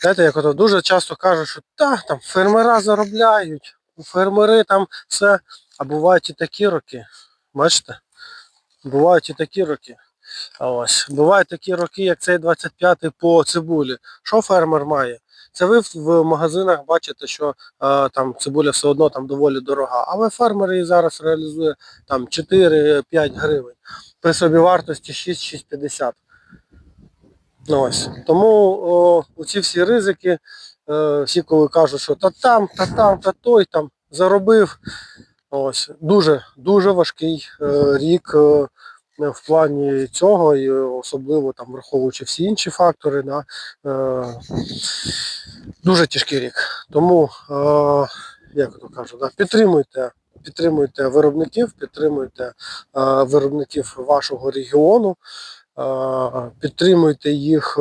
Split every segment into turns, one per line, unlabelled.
Знаєте, як ото дуже часто кажуть, що та, там фермера заробляють, фермери там все. А бувають і такі роки. Бачите? Бувають і такі роки. А ось. Бувають такі роки, як цей 25-й по цибулі. Що фермер має? Це ви в- магазинах бачите, що е, там цибуля все одно там доволі дорога, але фермер її зараз реалізує там 4-5 гривень при собівартості 6-6,50. Ну, ось. Тому о, оці всі ризики, е, всі коли кажуть, що та там, та там, та той там заробив. Ось дуже дуже важкий е, рік е, в плані цього, і особливо там враховуючи всі інші фактори, да, е, дуже тяжкий рік. Тому, е, як то кажу, да, підтримуйте, підтримуйте виробників, підтримуйте е, виробників вашого регіону, підтримуйте їх.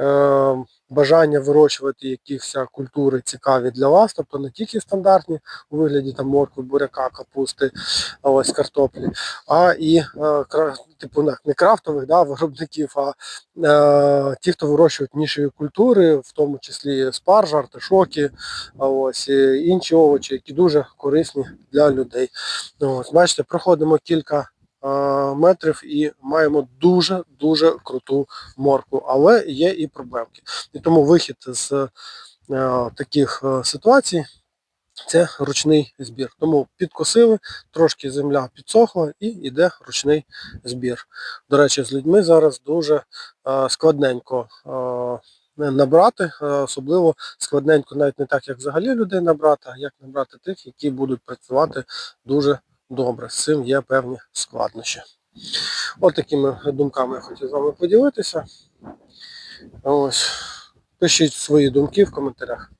Е, бажання вирощувати якісь культури цікаві для вас, тобто не тільки стандартні у вигляді там моркви, буряка, капусти, ось картоплі, а і е, типу не- крафтових да, виробників, а е, ті, хто вирощують нішеві культури, в тому числі спаржа, артишоки, ось інші овочі, які дуже корисні для людей. Ось, бачите, проходимо кілька е, метрів і маємо дуже-дуже круту морку, але є і проблемки. І тому вихід з е, таких е, ситуацій це ручний збір. Тому підкосили, трошки земля підсохла і йде ручний збір. До речі, з людьми зараз дуже е, складненько е, набрати, е, особливо складненько навіть не так, як взагалі людей набрати, а як набрати тих, які будуть працювати дуже добре. З цим є певні складнощі. От такими думками я хотів з вами поділитися. Ось. Пишіть свої думки в коментарях.